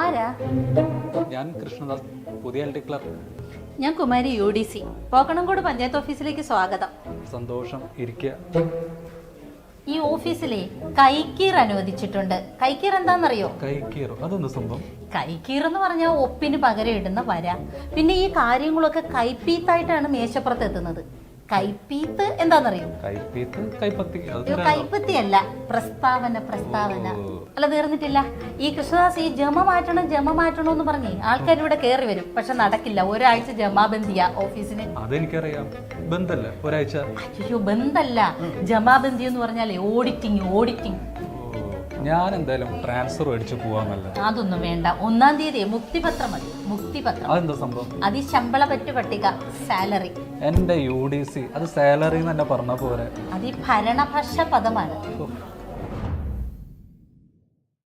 ആരാ? ഞാൻ കൃഷ്ണദാസ് പുതിയ എൽ ക്ലർക്ക് ഞാൻ Kumari U D C Pokkanamkode panchayat ഓഫീസിലേക്ക് സ്വാഗതം. സന്തോഷം ഇരിക്കുക ഈ ഓഫീസിലെ കൈക്കീർ അനുവദിച്ചിട്ടുണ്ട്. കൈക്കീർ എന്താണെന്നറിയോ? കൈക്കീർ അതൊന്ന് സംഭവം? കൈക്കീർ എന്ന് പറഞ്ഞാൽ ഒപ്പിന് പകരം ഇടുന്ന വര. പിന്നെ ഈ കാര്യങ്ങളൊക്കെ കൈപ്പീത്തായിട്ടാണ് മേശപ്പുറത്ത് എത്തുന്നത്. കൈപ്പീത്ത് എന്താണെന്നറിയോ കൈപ്പീത്ത് കൈപ്പത്തി കൈപ്പത്തി അല്ല പ്രസ്താവന പ്രസ്താവന. അല്ല തീർന്നിട്ടില്ല ഈ കൃഷ്ണദാസ് ഈ ജമ മാറ്റണം ജമ മാറ്റണം എന്ന് പറഞ്ഞേ ആൾക്കാർ ഇവിടെ കയറി വരും. പക്ഷെ നടക്കില്ല. ഒരാഴ്ച ജമാബന്ധിയ ഓഫീസിന്. അതെനിക്കറിയാം. ബന്ധല്ല ഒരാഴ്ച. അയ്യോ ബന്ധല്ല. ജമാബന്ദി എന്ന് പറഞ്ഞാലേ ഓഡിറ്റിംഗ് ഓഡിറ്റിംഗ് ഞാൻ എന്തായാലും ട്രാൻസ്ഫർ മേടിച്ച് പോവാന്നല്ല അതൊന്നും വേണ്ട. ഒന്നാം തീയതി മുക്തിപത്രം മതി. മുക്തിപത്രം. അതെന്താ സംഭവം? അത് ശമ്പള പറ്റു പട്ടിക സാലറി എന്റെ യു ഡി സി അത് സാലറി എന്ന് തന്നെ പറഞ്ഞ പോലെ അത് ഈ ഭരണഭാഷ പദമാണ്